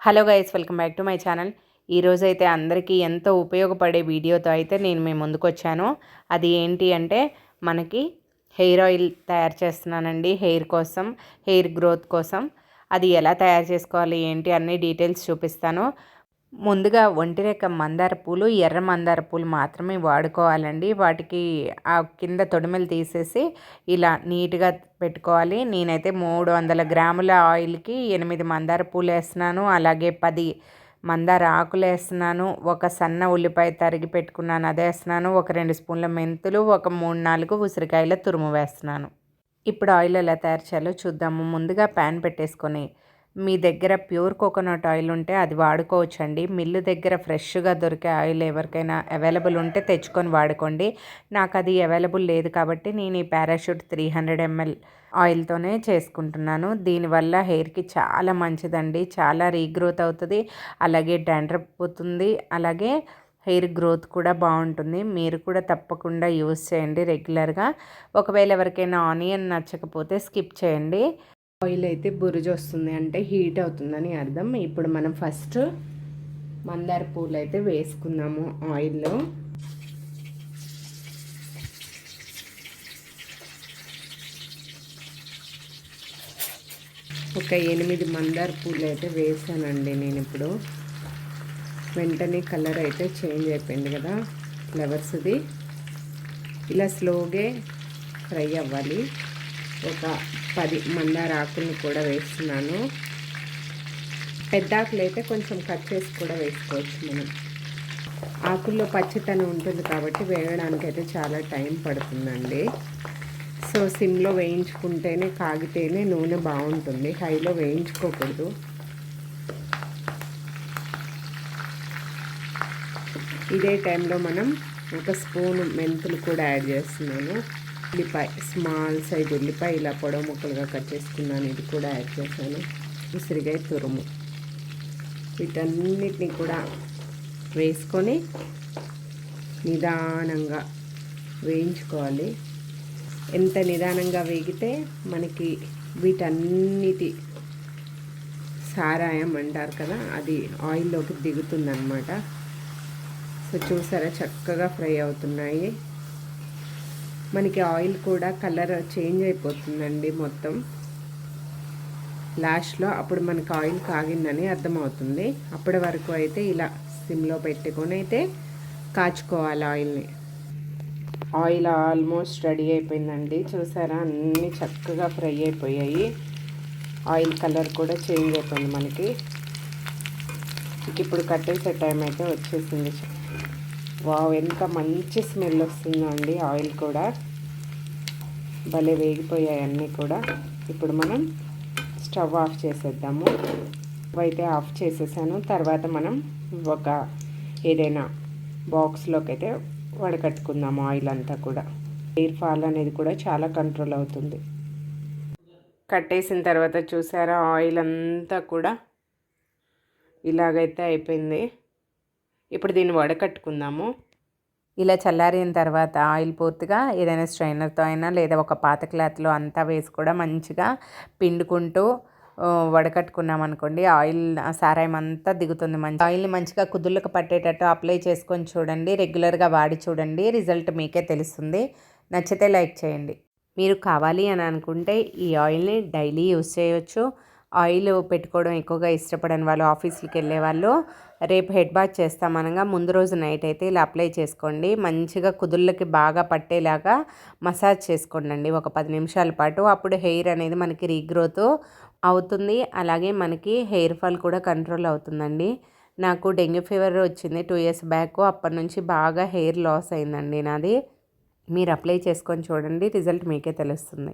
Hello guys welcome back to my channel. ఈరోజు అయితే అందరికీ ఎంతో ఉపయోగపడే వీడియోతో అయితే నేను మేము ముందుకు వచ్చాను అది ఏంటి అంటే మనకి హెయిర్ ఆయిల్ తయారు చేస్తున్నానండి హెయిర్ కోసం హెయిర్ గ్రోత్ కోసం. అది ఎలా తయారు చేసుకోవాలి ఏంటి అన్ని డీటెయిల్స్ చూపిస్తాను. ముందుగా ఒంటిరెక్క మందార పూలు ఎర్ర మందార పూలు మాత్రమే వాడుకోవాలండి. వాటికి ఆ కింద తొడిమలు తీసేసి ఇలా నీట్గా పెట్టుకోవాలి. నేనైతే మూడు వందల గ్రాముల ఆయిల్కి ఎనిమిది మందార పూలు వేస్తున్నాను. అలాగే పది మందార ఆకులు వేస్తున్నాను. ఒక సన్న ఉల్లిపాయ తరిగి పెట్టుకున్నాను అదే వేస్తున్నాను. ఒక రెండు స్పూన్ల మెంతులు ఒక మూడు నాలుగు ఉసిరికాయల తురుము వేస్తున్నాను. ఇప్పుడు ఆయిల్ ఎలా తయారు చేయాలో చూద్దాము. ముందుగా ప్యాన్ పెట్టేసుకొని మీ దగ్గర ప్యూర్ కోకోనట్ ఆయిల్ ఉంటే అది వాడుకోవచ్చండి. మిల్లు దగ్గర ఫ్రెష్గా దొరికే ఆయిల్ ఎవరికైనా అవైలబుల్ ఉంటే తెచ్చుకొని వాడుకోండి. నాకు అది అవైలబుల్ లేదు కాబట్టి నేను ఈ పారాషూట్ త్రీ హండ్రెడ్ ఎంఎల్ ఆయిల్తోనే చేసుకుంటున్నాను. దీనివల్ల హెయిర్కి చాలా మంచిదండి. చాలా రీగ్రోత్ అవుతుంది. అలాగే డాండ్రప్ పోతుంది. అలాగే హెయిర్ గ్రోత్ కూడా బాగుంటుంది. మీరు కూడా తప్పకుండా యూస్ చేయండి రెగ్యులర్గా. ఒకవేళ ఎవరికైనా ఆనియన్ నచ్చకపోతే స్కిప్ చేయండి. ఆయిల్ అయితే బురుజు వస్తుంది అంటే హీట్ అవుతుందని అర్థం. ఇప్పుడు మనం ఫస్ట్ మందార పూలు అయితే వేసుకుందాము ఆయిల్లో. ఒక ఎనిమిది మందార పూలు అయితే వేసానండి నేను ఇప్పుడు. వెంటనే కలర్ అయితే చేంజ్ అయిపోయింది కదా ఫ్లవర్స్ది. ఇలా స్లోగే ఫ్రై అవ్వాలి. ఒక పది మందార ఆకుల్ని కూడా వేస్తున్నాను. పెద్ద ఆకులు అయితే కొంచెం కట్ చేసి కూడా వేసుకోవచ్చు మనం. ఆకుల్లో పచ్చితనం ఉంటుంది కాబట్టి వేయడానికి అయితే చాలా టైం పడుతుందండి. సో సిమ్లో వేయించుకుంటేనే కాగితేనే నూనె బాగుంటుంది. హైలో వేయించుకోకూడదు. ఇదే టైంలో మనం ఒక స్పూన్ మెంతులు కూడా యాడ్ చేస్తున్నాను. ఉల్లిపాయ స్మాల్ సైజ్ ఉల్లిపాయ ఇలా పొడవు ముక్కలుగా కట్ చేసుకున్నాను. ఇది కూడా యాడ్ చేశాను. ఉసిరికాయ తురుము. వీటన్నిటిని కూడా వేసుకొని నిదానంగా వేయించుకోవాలి. ఎంత నిదానంగా వేగితే మనకి వీటన్నిటి సారాయం అంటారు కదా అది ఆయిల్లోకి దిగుతుందన్నమాట. సో చూసారా చక్కగా ఫ్రై అవుతున్నాయి. మనకి ఆయిల్ కూడా కలర్ చేంజ్ అయిపోతుందండి మొత్తం. లాస్ట్లో అప్పుడు మనకి ఆయిల్ కాగిందని అర్థమవుతుంది. అప్పటి వరకు అయితే ఇలా సిమ్లో పెట్టుకొని అయితే కాచుకోవాలి ఆయిల్ని. ఆయిల్ ఆల్మోస్ట్ రెడీ అయిపోయిందండి. చూసారా? అన్నీ చక్కగా ఫ్రై అయిపోయాయి. ఆయిల్ కలర్ కూడా చేంజ్ అయిపోయింది మనకి. ఇప్పుడు కట్టేసే టైం అయితే వచ్చేసింది. వావ్ ఎంత మంచి స్మెల్ వస్తుందండి ఆయిల్ కూడా. భలే వేగిపోయాయి అన్నీ కూడా. ఇప్పుడు మనం స్టవ్ ఆఫ్ చేసేద్దాము. అయితే ఆఫ్ చేసేసాను. తర్వాత మనం ఒక ఏదైనా బాక్స్లోకి అయితే వడకట్టుకుందాము ఆయిల్ అంతా కూడా. ఎయిర్ ఫాల్ అనేది కూడా చాలా కంట్రోల్ అవుతుంది. కట్టేసిన తర్వాత చూసారా ఆయిల్ అంతా కూడా ఇలాగైతే అయిపోయింది. ఇప్పుడు దీన్ని వడకట్టుకుందాము ఇలా చల్లారిన తర్వాత ఆయిల్ పూర్తిగా ఏదైనా స్ట్రైనర్తో అయినా లేదా ఒక పాత క్లాత్లో అంతా వేసి కూడా మంచిగా పిండుకుంటూ వడకట్టుకున్నాం అనుకోండి ఆయిల్ సారాయం అంతా దిగుతుంది మంచి. ఆయిల్ని మంచిగా కుదుళ్ళకు పట్టేటట్టు అప్లై చేసుకొని చూడండి రెగ్యులర్గా వాడి చూడండి రిజల్ట్ మీకే తెలుస్తుంది. నచ్చితే లైక్ చేయండి. మీరు కావాలి అని అనుకుంటే ఈ ఆయిల్ని డైలీ యూస్ చేయవచ్చు ఆయిల్ పెట్టుకోవడం ఎక్కువగా ఇష్టపడని వాళ్ళు ఆఫీస్కి వెళ్ళే వాళ్ళు రేపు హెడ్ బాత్ చేస్తామనగా ముందు రోజు నైట్ అయితే ఇలా అప్లై చేసుకోండి. మంచిగా కుదుళ్ళకి బాగా పట్టేలాగా మసాజ్ చేసుకోండి ఒక పది నిమిషాల పాటు. అప్పుడు హెయిర్ అనేది మనకి రీగ్రోత్ అవుతుంది. అలాగే మనకి హెయిర్ ఫాల్ కూడా కంట్రోల్ అవుతుందండి. నాకు డెంగ్యూ ఫీవర్ వచ్చింది టూ ఇయర్స్ బ్యాక్. అప్పటి నుంచి బాగా హెయిర్ లాస్ అయిందండి నాది. మీరు అప్లై చేసుకొని చూడండి. రిజల్ట్ మీకే తెలుస్తుంది.